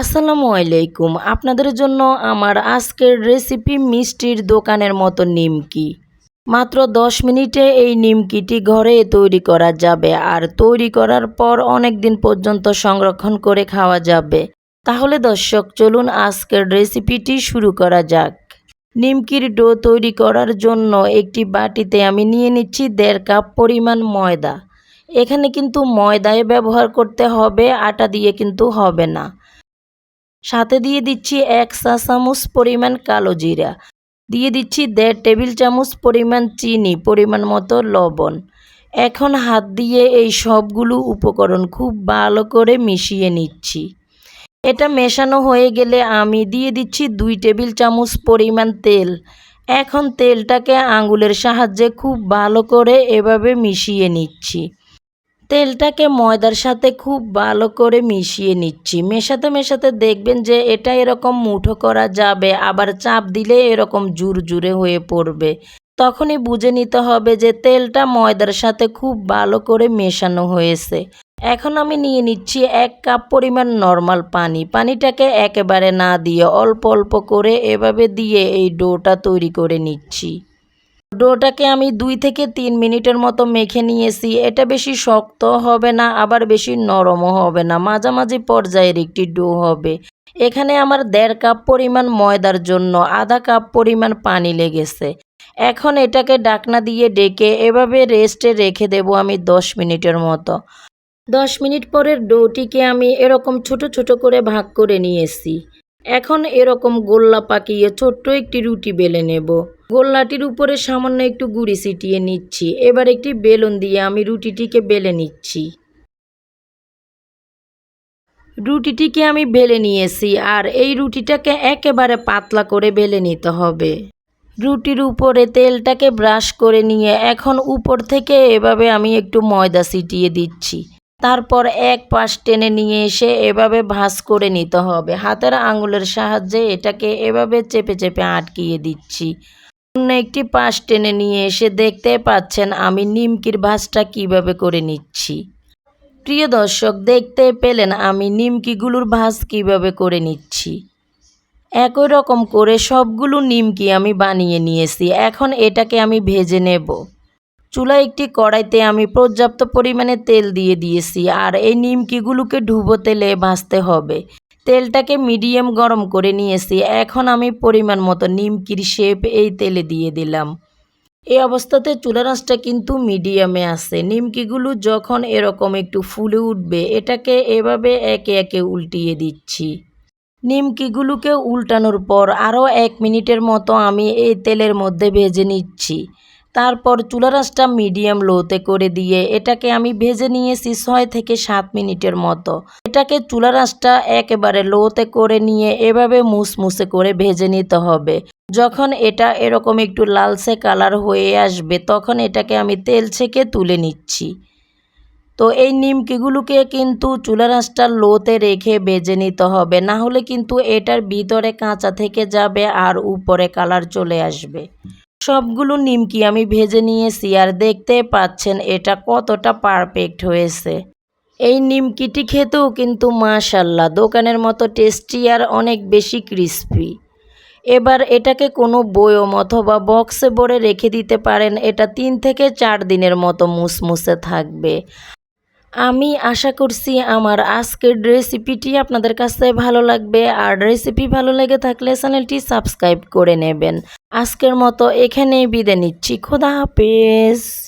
আসসালামু আলাইকুম। আপনাদের জন্য আমার আজকের রেসিপি মিষ্টির দোকানের মতো নিমকি। মাত্র দশ মিনিটে এই নিমকিটি ঘরে তৈরি করা যাবে আর তৈরি করার পর অনেক দিন পর্যন্ত সংরক্ষণ করে খাওয়া যাবে। তাহলে দর্শক, চলুন আজকের রেসিপিটি শুরু করা যাক। নিমকির ডো তৈরি করার জন্য একটি বাটিতে আমি নিয়ে নিচ্ছি দেড় কাপ পরিমাণ ময়দা। এখানে কিন্তু ময়দায় ব্যবহার করতে হবে, আটা দিয়ে কিন্তু হবে না। সাথে দিয়ে দিচ্ছি এক চা চামচ পরিমাণ কালো জিরা। দিয়ে দিচ্ছি দেড় টেবিল চামচ পরিমাণ চিনি, পরিমাণ মতো লবণ। এখন হাত দিয়ে এই সবগুলো উপকরণ খুব ভালো করে মিশিয়ে নিচ্ছি। এটা মেশানো হয়ে গেলে আমি দিয়ে দিচ্ছি দুই টেবিল চামচ পরিমাণ তেল। এখন তেলটাকে আঙুলের সাহায্যে খুব ভালো করে এভাবে মিশিয়ে নিচ্ছি। তেলটাকে ময়দার সাথে খুব ভালো করে মিশিয়ে নিচ্ছি। মেশাতে মেশাতে দেখবেন যে এটা এরকম মুঠো করা যাবে, আবার চাপ দিলে এরকম জুর জুরে হয়ে পড়বে। তখনই বুঝে নিতে হবে যে তেলটা ময়দার সাথে খুব ভালো করে মেশানো হয়েছে। এখন আমি নিয়ে নিচ্ছি এক কাপ পরিমাণ নর্মাল পানি। পানিটাকে একেবারে না দিয়ে অল্প অল্প করে এভাবে দিয়ে এই ডোটা তৈরি করে নিচ্ছি। ডোটাকে আমি দুই থেকে তিন মিনিটের মতো মেখে নিয়েছি। এটা বেশি শক্ত হবে না, আবার বেশি নরমও হবে না। মাঝামাঝি পর্যায়ের একটি ডো হবে। এখানে আমার দেড় কাপ পরিমাণ ময়দার জন্য আধা কাপ পরিমাণ পানি লেগেছে। এখন এটাকে ডাকনা দিয়ে ডেকে এভাবে রেস্টে রেখে দেব আমি দশ মিনিটের মতো। দশ মিনিট পরের ডোটিকে আমি এরকম ছোট ছোট করে ভাগ করে নিয়েছি। এখন এরকম গোল্লা পাকিয়ে ছোট্ট একটি রুটি বেলে নেব। গোল্লাটির উপরে সামান্য একটু গুড়ি ছিটিয়ে নিচ্ছি। এবার একটি বেলুন দিয়ে আমি রুটিটিকে বেলে নিচ্ছি। রুটিটিকে আমি বেলে নিয়েছি আর এই রুটিটাকে একেবারে পাতলা করে বেলে নিতে হবে। রুটির উপরে তেলটাকে ব্রাশ করে নিয়ে এখন উপর থেকে এভাবে আমি একটু ময়দা ছিটিয়ে দিচ্ছি। তারপর এক পাশ টেনে নিয়ে এসে এভাবে ভাঁজ করে নিতে হবে। হাতের আঙুলের সাহায্যে এটাকে এভাবে চেপে চেপে আটকিয়ে দিচ্ছি। অন্য একটি পাশ টেনে নিয়ে এসে দেখতে পাচ্ছেন আমি নিমকির ভাঁজটা কীভাবে করে নিচ্ছি। প্রিয় দর্শক, দেখতে পেলেন আমি নিমকিগুলোর ভাঁজ কীভাবে করে নিচ্ছি। একই রকম করে সবগুলো নিমকি আমি বানিয়ে নিয়েছি। এখন এটাকে আমি ভেজে নেব। চুলায় একটি কড়াইতে আমি পর্যাপ্ত পরিমাণে তেল দিয়ে দিয়েছি, আর এই নিমকিগুলোকে ডুবো তেলে ভাজতে হবে। তেলটাকে মিডিয়াম গরম করে নিয়েছি, এখন আমি পরিমাণ মতো নিমকির শেপ এই তেলে দিয়ে দিলাম। এই অবস্থাতে চুলার আঁচটা কিন্তু মিডিয়ামে আছে। নিমকিগুলো যখন এরকম একটু ফুলে উঠবে, এটাকে এভাবে একে একে উল্টিয়ে দিচ্ছি। নিমকিগুলোকে উল্টানোর পর আরও এক মিনিটের মতো আমি এই তেলের মধ্যে ভেজে নিচ্ছি। তারপর চুলার আঁচটা মিডিয়াম লোতে করে দিয়ে এটাকে আমি ভেজে নিয়েছি ছয় থেকে সাত মিনিটের মতো। এটাকে চুলার আঁচটা একেবারে লোতে করে নিয়ে এভাবে মুসমুসে করে ভেজে নিতে হবে। যখন এটা এরকম একটু লালসে কালার হয়ে আসবে, তখন এটাকে আমি তেল ছেঁকে তুলে নিচ্ছি। তো এই নিমকিগুলোকে কিন্তু চুলার আঁচটা লোতে রেখে ভেজে নিতে হবে, না হলে কিন্তু এটার ভিতরে কাঁচা থেকে যাবে আর উপরে কালার চলে আসবে। সবগুলো নিমকি আমি ভেজে নিয়েছি আর দেখতে পাচ্ছেন এটা কতটা পারফেক্ট হয়েছে। এই নিমকিটি খেতেও কিন্তু মাশাল্লাহ, দোকানের মতো টেস্টি আর অনেক বেশি ক্রিস্পি। এবার এটাকে কোনো বয়ম অথবা বক্সে ভরে রেখে দিতে পারেন, এটা তিন থেকে চার দিনের মতো মুসমুসে থাকবে। আমি আশা করছি আমার আজকের রেসিপিটি আপনাদের কাছে ভালো লাগবে। আর রেসিপি ভালো লেগে থাকলে চ্যানেলটি সাবস্ক্রাইব করে নেবেন। আজকের মতো এখানেই বিদায় নিচ্ছি। খোদা হাফেজ।